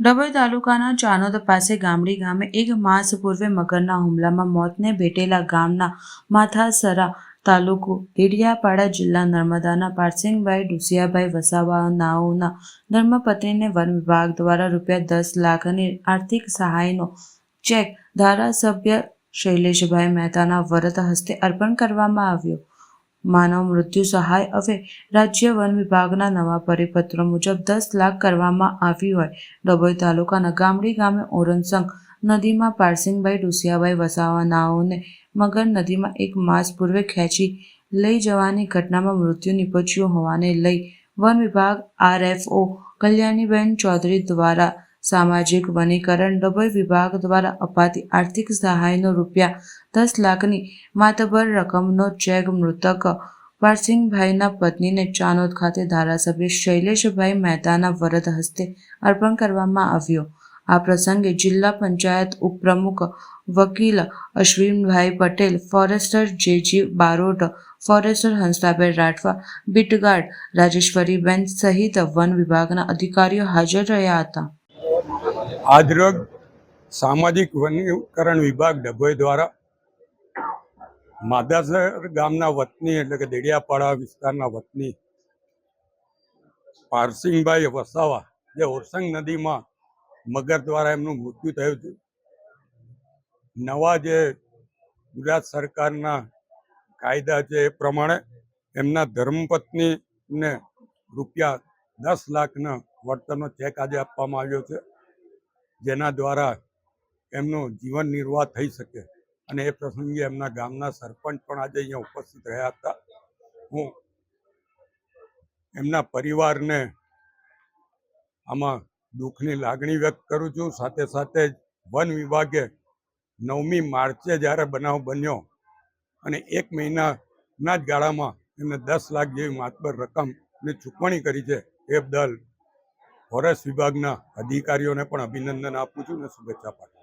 ડભોઈ તાલુકાના ચાનોદ પાસે ગામડી ગામે એક માસ પૂર્વે મગરના હુમલામાં મોતને ભેટેલા ગામના માથાસરા તાલુકો ડેડિયાપાડા જિલ્લા નર્મદાના પારસિંગભાઈ ડુસિયાભાઈ વસાવાનાઓના ધર્મપત્નીને વન વિભાગ દ્વારા રૂપિયા દસ લાખની આર્થિક સહાયનો ચેક ધારાસભ્ય શૈલેષભાઈ મહેતાના વરત હસ્તે અર્પણ કરવામાં આવ્યો. માનવ મૃત્યુ સહાય હવે રાજ્ય વન વિભાગના નવા પરિપત્રો મુજબ દસ લાખ કરવામાં આવી હોય. ડભોઈ તાલુકાના ગામડી ગામે ઓરણસંગ નદીમાં પારસિંગભાઈ ડુસિયાભાઈ વસાવા નાઓને મગર નદીમાં એક માસ પૂર્વે ખેંચી લઈ જવાની ઘટનામાં મૃત્યુ નિપજ્યું હોવાને લઈ વન વિભાગ આરએફઓ કલ્યાણીબેન ચૌધરી દ્વારા સામાજિક વનીકરણ ડભોઈ વિભાગ દ્વારા અપાતી આર્થિક સહાયનો રૂપિયા દસ લાખની માતબર રકમનો ચેક મૃતક પારસિંગભાઈના પત્નીને ચાનોદ ખાતે ધારાસભ્ય શૈલેષભાઈ મહેતાના વરદ હસ્તે અર્પણ કરવામાં આવ્યો. આ પ્રસંગે જિલ્લા પંચાયત ઉપપ્રમુખ વકીલ Ashwinbhai Patel, forester J G Barot, forester Hansaben Rathva, beat guard Rajeshwariben સહિત વન વિભાગના અધિકારીઓ હાજર રહ્યા હતા. આજરોગ સામાજિક વનીકરણ વિભાગ ડભોઈ દ્વારા માદાસર ગામના વતની એટલે કે દેડિયાપાડા વિસ્તારના વતની પારસિંગભાઈ વસાવા, જે ઓરસંગ નદીમાં મગર દ્વારા એમનું મૃત્યુ થયું હતું નવા જે ગુજરાત સરકારના કાયદા છે એ પ્રમાણે એમના ધર્મપત્નીને રૂપિયા દસ લાખના વળતરનો ચેક આજે આપવામાં આવ્યો છે. જેના દ્વારા એમનું જીવન નિર્વાહ થઈ શકે. અને એ પ્રસંગે એમના ગામના સરપંચ પણ આજે અહીંયા ઉપસ્થિત રહ્યા હતા. હું એમના પરિવારને આમાં દુઃખની લાગણી વ્યક્ત કરું છું. સાથે સાથે વન વિભાગે નવમી માર્ચે જ્યારે બનાવ બન્યો અને એક મહિનાના જ ગાળામાં એમને દસ લાખ જેવી માતબર રકમની ચૂકવણી કરી છે. એ બદલ ફોરેસ્ટ વિભાગના અધિકારીઓને પણ અભિનંદન આપું છું અને શુભેચ્છા પાઠવું